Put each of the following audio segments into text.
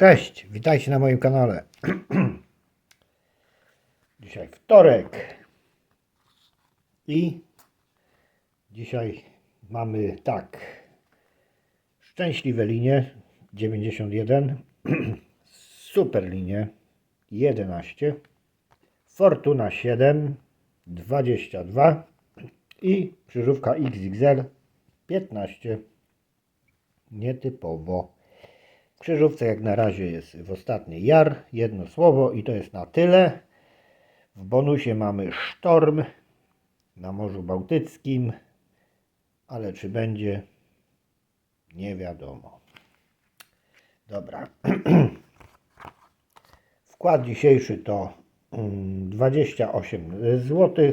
Cześć, witajcie na moim kanale. Dzisiaj wtorek i dzisiaj mamy tak szczęśliwe linie 91, super linie 11, Fortuna 7, 22 i krzyżówka XXL 15. Nietypowo. Krzyżówce jak na razie jest w ostatniej jar, jedno słowo i to jest na tyle. W bonusie mamy sztorm na Morzu Bałtyckim, ale czy będzie, nie wiadomo. Dobra. Wkład dzisiejszy to mm, 28 zł.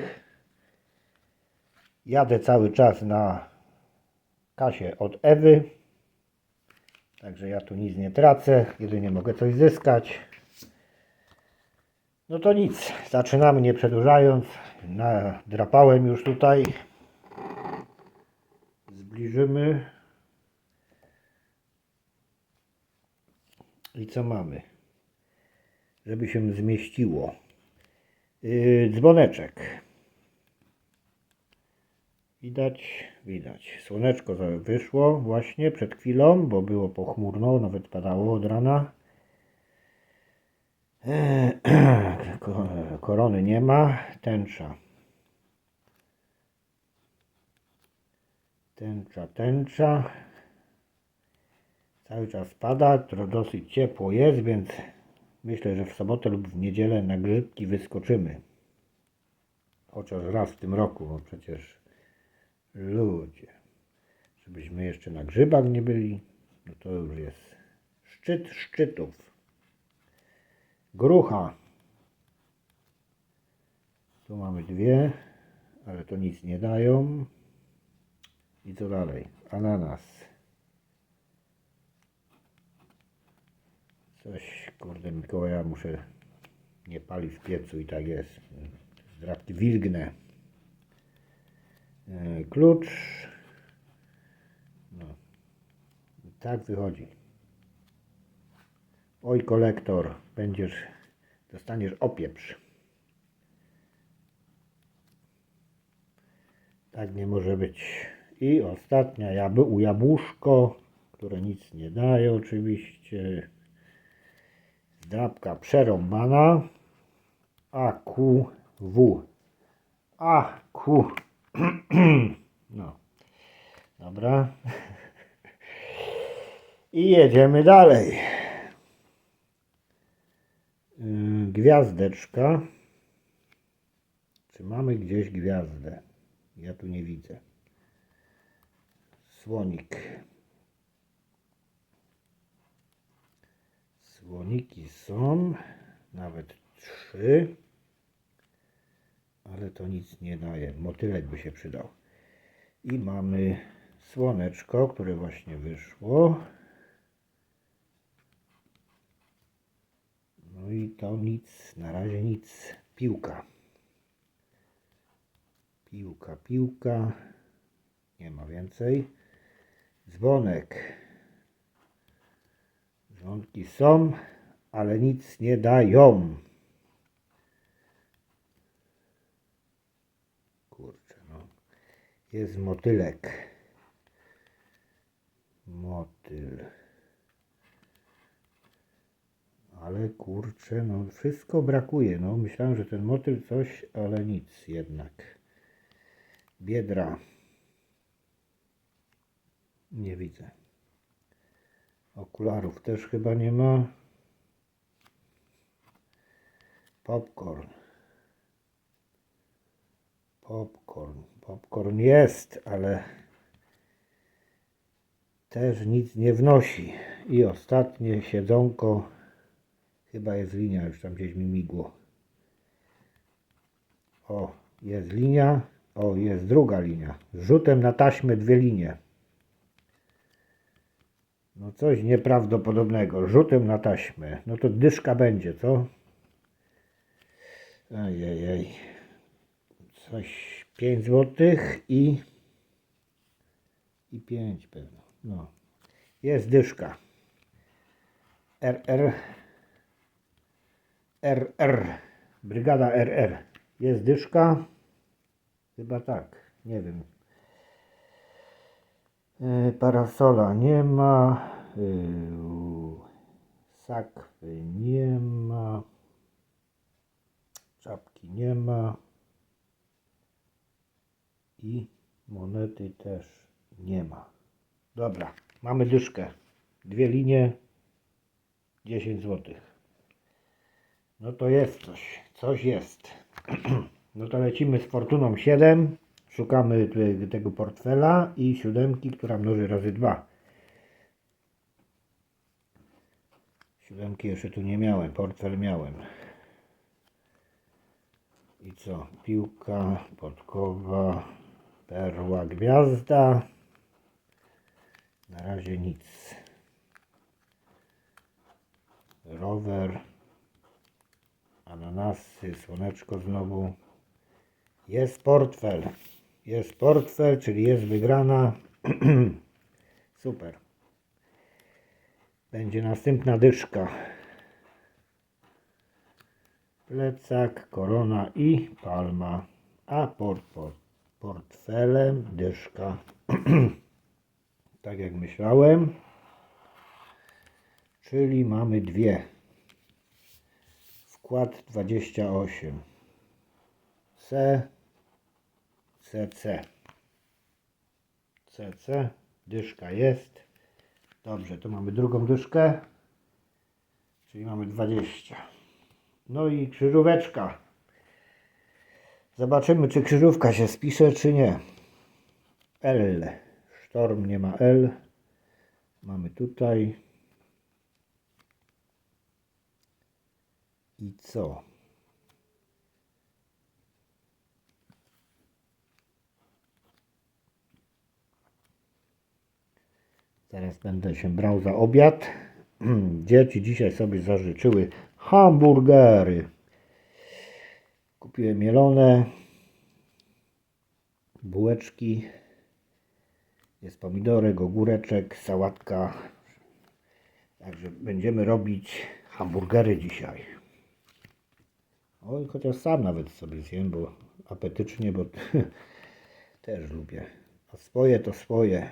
Jadę cały czas na kasie od Ewy. Także ja tu nic nie tracę, jedynie mogę coś zyskać. No to nic, zaczynamy nie przedłużając. Nadrapałem już tutaj. Zbliżymy. I co mamy? Żeby się zmieściło. Yy, dzwoneczek. Widać, widać. Słoneczko wyszło właśnie przed chwilą, bo było pochmurno, nawet padało od rana. Eee, ko- Korony nie ma, tęcza. Tęcza, tęcza. Cały czas pada, to dosyć ciepło jest, więc myślę, że w sobotę lub w niedzielę na grzybki wyskoczymy. Chociaż raz w tym roku, bo przecież Ludzie, żebyśmy jeszcze na grzybach nie byli, no to już jest szczyt szczytów. Grucha. Tu mamy dwie, ale to nic nie dają. I co dalej? Ananas. Coś, kurde, Mikołaja muszę nie palić w piecu i tak jest. Zdrawki wilgnę. E, klucz. No. Tak wychodzi. Oj, kolektor, będziesz, dostaniesz opieprz. Tak nie może być. I ostatnia jab jabłuszko, które nic nie daje oczywiście. Zdrabka przerąbana. AQW. AQ. No. Dobra. I jedziemy dalej. Yy, Gwiazdeczka. Czy mamy gdzieś gwiazdę? Ja tu nie widzę. Słonik. Słoniki są. Nawet trzy ale to nic nie daje. Motylek by się przydał. I mamy słoneczko, które właśnie wyszło. No i to nic, na razie nic. Piłka. Piłka, piłka. Nie ma więcej. Dzwonek. Dzwonki są, ale nic nie dają. Kurczę, no. Jest motylek. Motyl. Ale kurczę, no wszystko brakuje. No myślałem, że ten motyl coś, ale nic jednak. Biedra. Nie widzę. Okularów też chyba nie ma. Popcorn. Popcorn. Popcorn jest, ale też nic nie wnosi. I ostatnie siedzonko. Chyba jest linia, już tam gdzieś mi migło. O, jest linia. O, jest druga linia. Rzutem na taśmę dwie linie. No coś nieprawdopodobnego. Rzutem na taśmę. No to dyszka będzie, co? Ojej. Coś 5 złotych i i 5 pewno. No. Jest dyszka. RR. RR. Brygada RR. Jest dyszka? Chyba tak. Nie wiem. E, Parasola nie ma. Yy, Sakwy nie ma. Czapki nie ma. I monety też nie ma. Dobra, mamy dyszkę. Dwie linie, 10 zł. No to jest coś, coś jest. No to lecimy z Fortuną 7. Szukamy te- tego portfela i siódemki, która mnoży razy 2. Siódemki jeszcze tu nie miałem, portfel miałem. I co? Piłka, podkowa, perła, gwiazda. Na razie nic. Rower, ananasy, słoneczko znowu. Jest portfel. Jest portfel, czyli jest wygrana. Super. Będzie następna dyszka. Plecak, korona i palma. A port, port, portfelem dyszka. tak jak myślałem. Czyli mamy dwie. Wkład 28. C. CC. CC. Dyszka jest. Dobrze, to mamy drugą dyszkę. Czyli mamy 20. No i krzyżóweczka. Zobaczymy, czy krzyżówka się spisze, czy nie. L. Sztorm nie ma L. Mamy tutaj. I co? Zaraz będę się brał za obiad. Dzieci dzisiaj sobie zażyczyły hamburgery. Kupiłem mielone, bułeczki, jest pomidorek, ogóreczek, sałatka. Także będziemy robić hamburgery dzisiaj. Oj, chociaż sam nawet sobie zjem, bo apetycznie, bo też lubię. A swoje to swoje.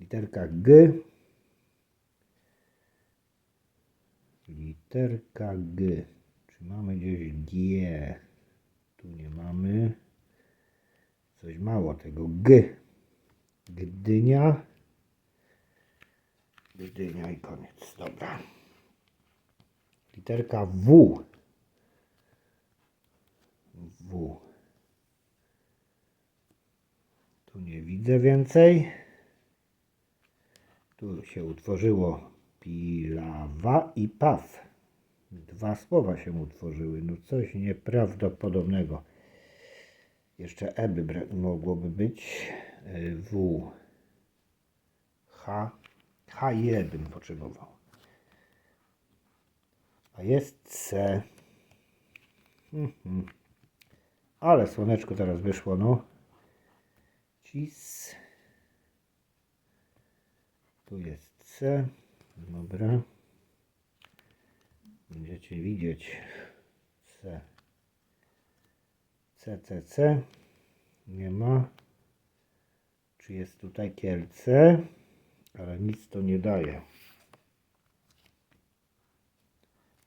Literka G. Literka G. Mamy gdzieś G? Tu nie mamy. Coś mało tego G. Gdynia. Gdynia i koniec. Dobra. Literka W. W. Tu nie widzę więcej. Tu się utworzyło pilawa i paw. Dwa słowa się utworzyły. No coś nieprawdopodobnego. Jeszcze E by mogłoby być. E, W. H. H1 bym potrzebował. A jest C. Mhm. Ale słoneczko teraz wyszło, no. Cis. Tu jest C. Dobra. Będziecie widzieć C. C, C, C. Nie ma. Czy jest tutaj Kielce? Ale nic to nie daje.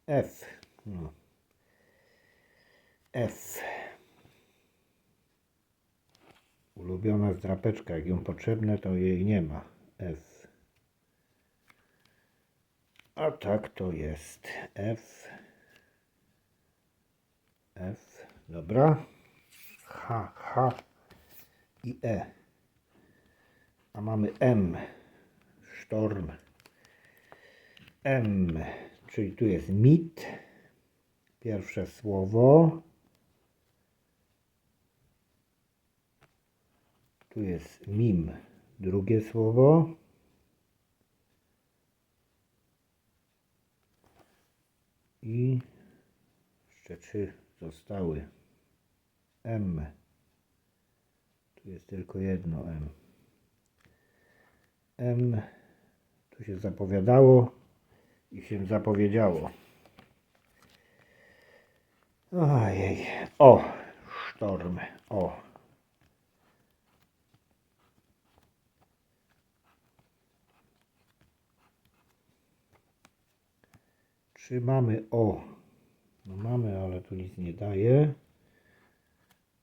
F. No. F. Ulubiona zdrapeczka. Jak ją potrzebne, to jej nie ma. F. A tak to jest F. F. Dobra. H, H i E. A mamy M. Sztorm. M. Czyli tu jest mit. Pierwsze słowo. Tu jest mim. Drugie słowo. I jeszcze trzy zostały. M. Tu jest tylko jedno M. M. Tu się zapowiadało. i się zapowiedziało. Ojej. O, sztorm. O. Czy mamy o? No mamy, ale tu nic nie daje.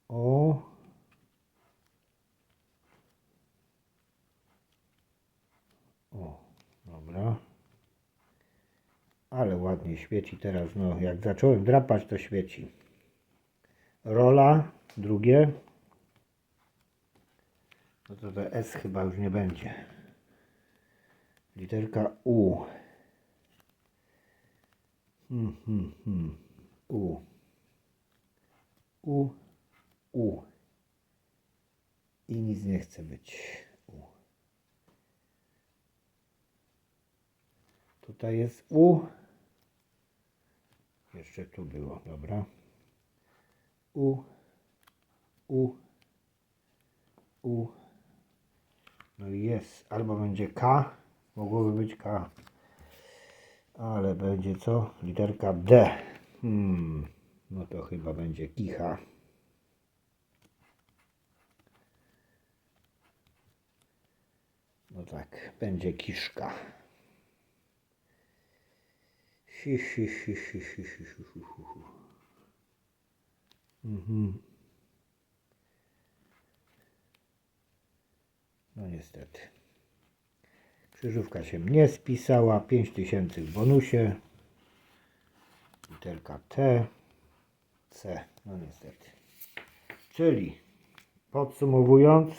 O. O, dobra. Ale ładnie świeci teraz. No, jak zacząłem drapać, to świeci. Rola, drugie. No to to S chyba już nie będzie. Literka U. Hmm, hmm, hmm. U. U. U. I nic nie chce być. U. Tutaj jest U. Jeszcze tu było, dobra. U. U. U. No i jest. Albo będzie K. Mogłoby być K. Ale będzie co? Literka D. Hmm. No to chyba będzie kicha. No tak, będzie kiszka. Si, si, si, si, si, si, si, hu. Mhm. No niestety. Krzyżówka się nie spisała. 5000 w bonusie. Literka T. C. No niestety. Czyli podsumowując.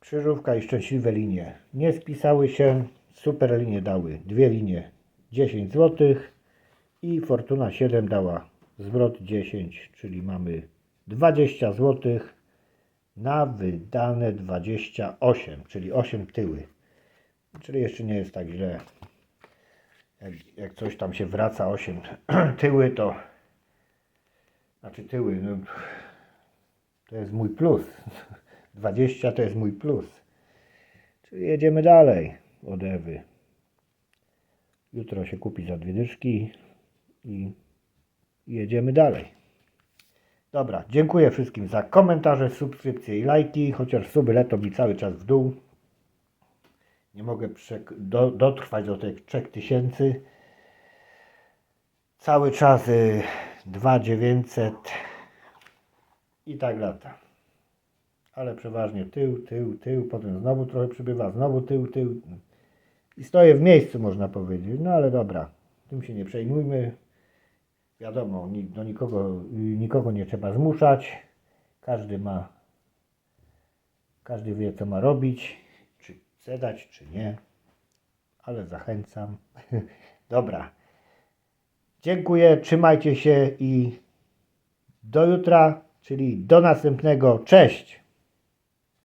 Krzyżówka i szczęśliwe linie nie spisały się. Super linie dały dwie linie 10 zł i Fortuna 7 dała zwrot 10, czyli mamy 20 zł na wydane 28, czyli 8 tyły. Czyli jeszcze nie jest tak źle. Jak, jak coś tam się wraca 8 tyły, to znaczy tyły, no, to jest mój plus. 20 to jest mój plus. Czyli jedziemy dalej od Ewy. Jutro się kupi za dwie dyszki i jedziemy dalej. Dobra, dziękuję wszystkim za komentarze, subskrypcje i lajki, chociaż suby lecą mi cały czas w dół. Nie mogę do, dotrwać do tych 3000. Cały czas y, 2900 i tak lata. Ale przeważnie tył, tył, tył, potem znowu trochę przybywa, znowu tył, tył. I stoję w miejscu, można powiedzieć. No ale dobra, tym się nie przejmujmy. Wiadomo, do nikogo, nikogo nie trzeba zmuszać. Każdy ma, każdy wie, co ma robić, czy chce dać, czy nie. Ale zachęcam. Dobra. Dziękuję, trzymajcie się i do jutra, czyli do następnego. Cześć!